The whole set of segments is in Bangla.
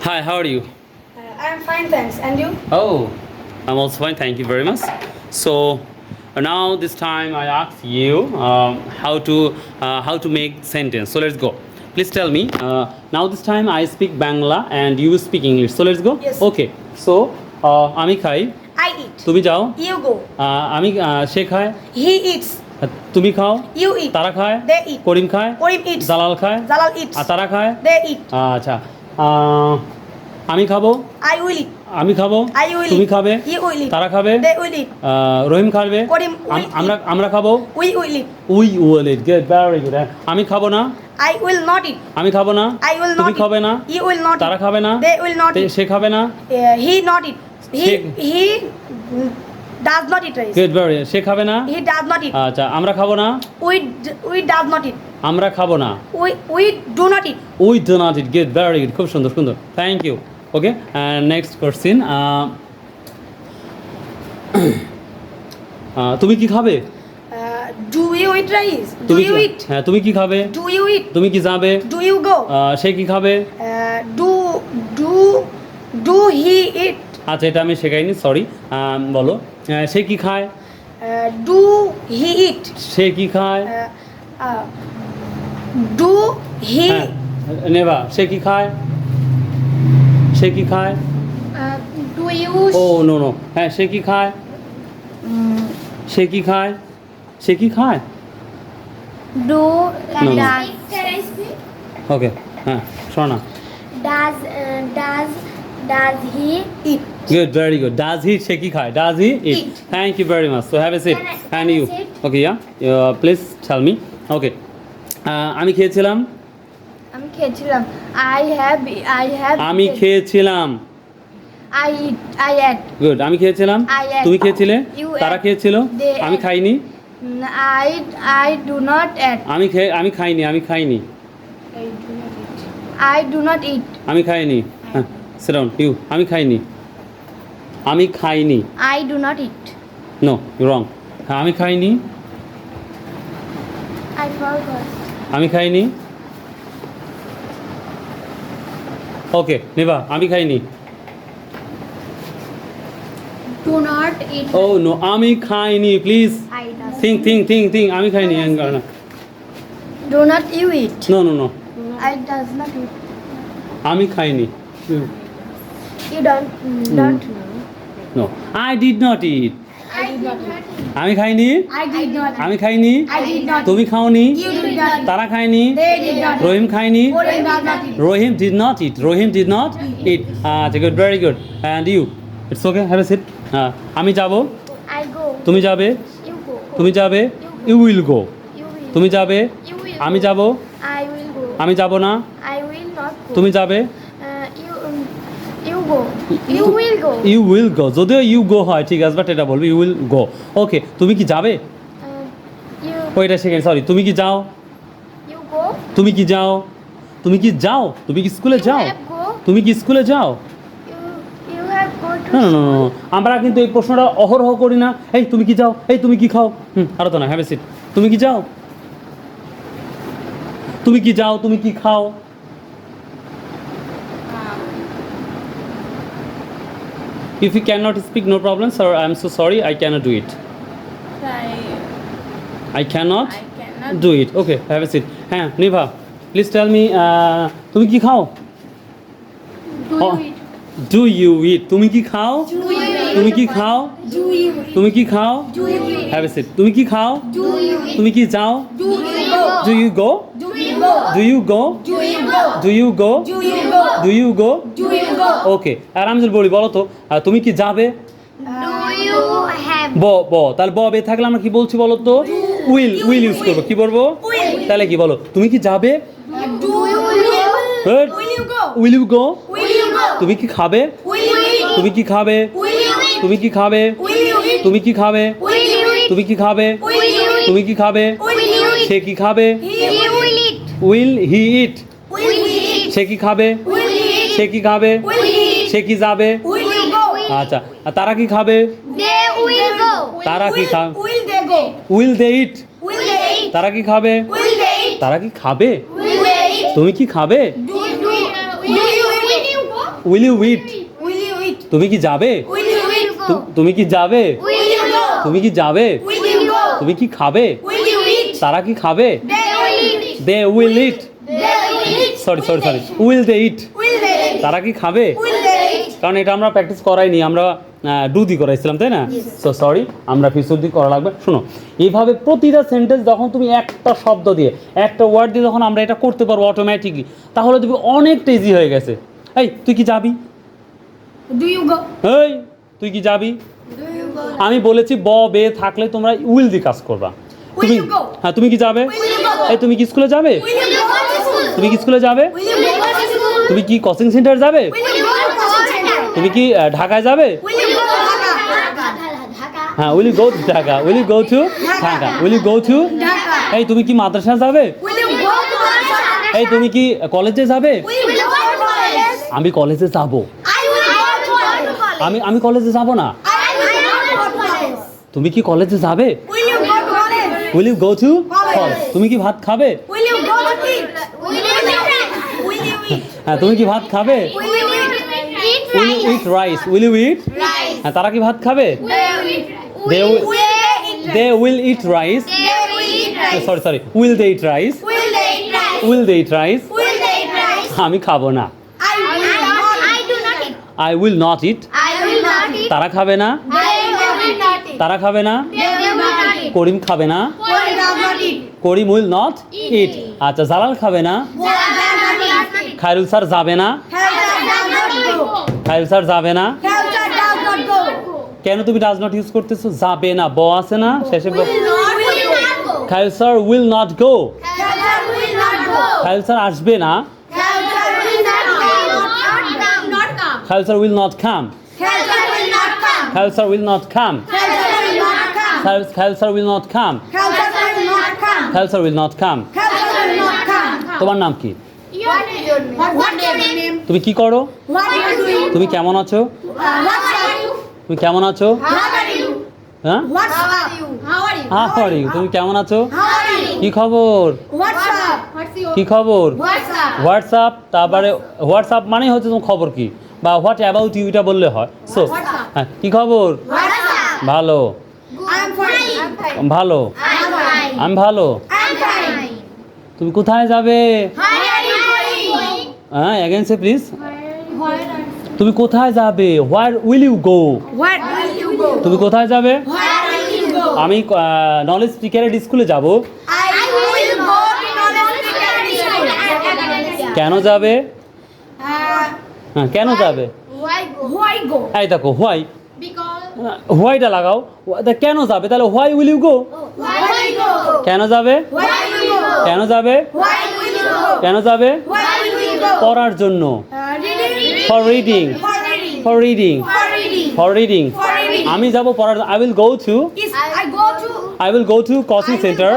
Hi, how are you? Uh, I'm fine, thanks. And you? Oh, I'm also fine. Thank you very much. So uh, now this time I ask you um, how to uh, how to make sentence. So let's go. Please tell me. Uh, now this time I speak Bangla and you speak English. So let's go. Yes. Okay. So uh, আমি খাই I eat. তুমি যাও You go. আহ, আমি আহ, সে খায় He eats. আর তুমি খাও You eat. তারা খায় They eat. করিম খায় Korim eats. জালাল খায় Zalal eats. আর তারা খায় They eat. আচ্ছা আহ, আমি খাব? আই উইলি আমি খাব? আই উইলি তুমি খাবে? ই উইলি তারা খাবে? দে উইলি রহিম খাবে? করিম আমরা আমরা খাব? We will we will eat get very good আমি খাব না? আই উইল নট ইট আমি খাব না? আই উইল নট তুমি খাবে না? ই উইল নট তারা খাবে না? দে উইল নট সে খাবে না? He not eat he he does not eat সে খাবে না? হি ডাজ নট আচ্ছা আমরা খাব না? উই উই ডাজ নট আমরা খাব না। We do not eat. We do not eat. Good very good খুব সুন্দর সুন্দর। Thank you okay next question তুমি কি খাবে? Do you eat rice do you eat হ্যাঁ তুমি কি খাবে? ডু ইউ ইট তুমি কি যাবে? ডু ইউ গো সে কি খাবে? Do do do he eat আচ্ছা এটা আমি শেখাইনি সরি বলো। সে কি খায় Uh, do he eat? সে কি খায় Uh, uh, he? হ্যাঁ নেবা সে কি খায় সে কি খায় Uh, do you? ও নো নো হ্যাঁ সে কি খায় Mm, সে কি খায় সে কি খায় speak? ওকে হ্যাঁ শোনা does uh, does does he eat? Good very good does he সে কি খায় does he Eat. Very much so have a seat Can I- and can I you sit? Okay yeah please tell me okay আমি খেয়েছিলাম? আমি খেয়েছিলাম। I have I have আমি. খেয়েছিলাম। I eat I ate. Good আমি খেয়েছিলাম. তুমি খেয়েছিলে? You তারা. খেয়েছিল? আমি. খাইনি? I I do not eat. আমি আমি খাইনি আমি খাইনি। I do not eat. আমি খাইনি। হ্যাঁ সেরাউন ইউ আমি খাইনি। আমি খাইনি। I do not eat. No wrong আমি খাইনি। আমি খাইনি। ওকে নেবা আমি খাইনি। Do not eat. Oh no আমি খাইনি please think think think think আমি খাইনি do not you eat? No no no I does not eat. আমি খাইনি। Mm, don't know. No I did not eat I did not eat. আমি খাইনি? I did not. আমি খাইনি? I did not. তুমি খাওনি? You did not. তারা খায়নি? They did not. রহিম খায়নি? Korim did not eat. Rahim did not eat Rahim did not eat আচ্ছা good very good and you it's okay have a seat হ্যাঁ আমি যাব? তুমি যাবে? তুমি যাবে? ইউ উইল গো তুমি যাবে? আমি. যাব? I will go. আমি যাব না? I will not go. তুমি যাবে? You go. You will you will go যদিও ইউ গো হয় ঠিক আছে বাট এটা বলব ইউ উইল গো ওকে তুমি কি যাবে Uh, ওইটা সেকেন্ড সরি তুমি কি যাও you go. তুমি কি যাও তুমি কি যাও তুমি কি স্কুলে যাও তুমি কি স্কুলে যাও You you have go to. না আমরা কিন্তু এই প্রশ্নটা অহরহ করি না এই তুমি কি যাও এই তুমি কি খাও হুম আরও তো না হ্যাভ এ সিট তুমি কি যাও তুমি কি যাও তুমি কি খাও If you cannot speak, no problem, sir. I'm so sorry. I cannot do it. I cannot do it. Okay, have a seat. হ্যাঁ নিভা প্লিজ টেল মি তুমি কি খাও Do Oh. you eat? Do you eat তুমি কি খাও Do you eat? তুমি কি খাও Do you eat? তুমি কি খাও Do you eat? Have a seat তুমি কি খাও Do you eat? তুমি কি যাও Do you go? Do you go Do you go? Do you go Do you go? Do you go Do you go? Do you go Do you go? okay আর আমি বলি বলো তো তুমি কি যাবে? ব ব তাহলে ববে থাকলে আমরা কি বলছি বলো তো? উইল উইল ইউজ করব কি বলব? তাহলে কি বলো তুমি কি যাবে? উইল ইউ গো তুমি কি খাবে? তুমি কি খাবে? তুমি কি খাবে? তুমি কি খাবে? তুমি কি খাবে? তুমি কি খাবে? সে কি খাবে? উইল হি ইট সে কি খাবে? সে কি খাবে? সে কি যাবে? আচ্ছা আর তারা কি খাবে? তারা কি উইল দে ইট। তারা কি খাবে? তারা কি খাবে? তুমি কি খাবে? উইল। ইউ উইট তুমি কি যাবে? তুমি কি যাবে? তুমি কি যাবে? তুমি কি খাবে? তারা কি খাবে? They will eat. Sorry sorry sorry will they eat. তারা কি খাবে? কারণ এটা আমরা প্র্যাকটিস করাইনি আমরা ডু করাইছিলাম তাই না? সো সরি আমরা দি করা লাগবে। শোনো এইভাবে প্রতিটা সেন্টেন্স যখন তুমি একটা শব্দ দিয়ে একটা ওয়ার্ড দিয়ে যখন আমরা এটা করতে পারব অটোমেটিকলি তাহলে তুমি অনেকটা ইজি হয়ে গেছে। এই তুই কি যাবি? এই তুই কি যাবি? আমি বলেছি ব বে থাকলে তোমরা উইল দি কাজ করবা। তুমি হ্যাঁ তুমি কি যাবে? এই তুমি কি স্কুলে যাবে? তুমি কি স্কুলে যাবে? তুমি কি কোচিং সেন্টার যাবে? তুমি কি ঢাকায় যাবে? হ্যাঁ will he go Dhaka? Will he go to Dhaka? Will he go to এই তুমি কি মাদ্রাসা যাবে? এই তুমি কি কলেজে যাবে? আমি কলেজে যাব। আমি আমি কলেজে যাব না। তুমি কি কলেজে যাবে? উইলি গো টু তুমি কি ভাত খাবে? হ্যাঁ তুমি কি ভাত খাবে? হ্যাঁ, তারা কি ভাত খাবে? They will eat rice sorry sorry will they eat rice will they eat rice আমি খাব না। আই উইল নট ইট তারা খাবে না? তারা খাবে না? করিম খাবে না? করিম উইল নট ইট আচ্ছা জালাল খাবে না? খায়রুল স্যার যাবে না খায়রুল স্যার যাবে না কেন তুমি ডাজ নট ইউজ করতেছো যাবে না ব আছে না শেষে Khairul sir will not go Khairul sir আসবে না খায়রুল স্যার উইল নট খাম খায়রুল স্যার উইল নট খাম খায়রুল স্যার উইল নট খাম খায়রুল স্যার উইল নট খাম তোমার নাম কি তুমি কি করো? তুমি কেমন আছো? Uh? তুমি কেমন আছো? হ্যাঁ? হ্যাঁ সরি তুমি কেমন আছো? কি খবর? কি খবর? হোয়াটসঅ্যাপ তারপরে হোয়াটসঅ্যাপ মানে হচ্ছে তোমার খবর কি? বা হোয়াট অ্যাবাউট ইউ এটা বললে হয়। সো হ্যাঁ কি খবর? ভালো. ভালো। আমি ভালো। তুমি কোথায় যাবে? হ্যাঁ অ্যাগেনসে প্লিজ তুমি কোথায় যাবে? হোয়ার উইল ইউ গো তুমি কোথায় যাবে? আমি নলেজ স্পিকারের স্কুলে যাব। কেন যাবে? হ্যাঁ কেন যাবে? এই দেখো হোয়াই হোয়াইটা লাগাও। কেন যাবে? তাহলে হোয়াই উইল ইউ গো কেন যাবে? কেন যাবে? কেন যাবে? পড়ার জন্য। Reading. For reading For reading. For reading for reading আমি যাব পড়ার I will go to I will go to coaching centre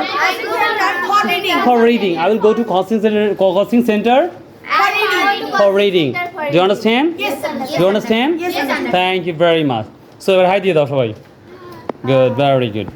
for reading I will go to coaching centre coaching centre For reading. For reading do understand do understand thank you very much so এবার হাই দিয়ে দাও সবাই. Good very good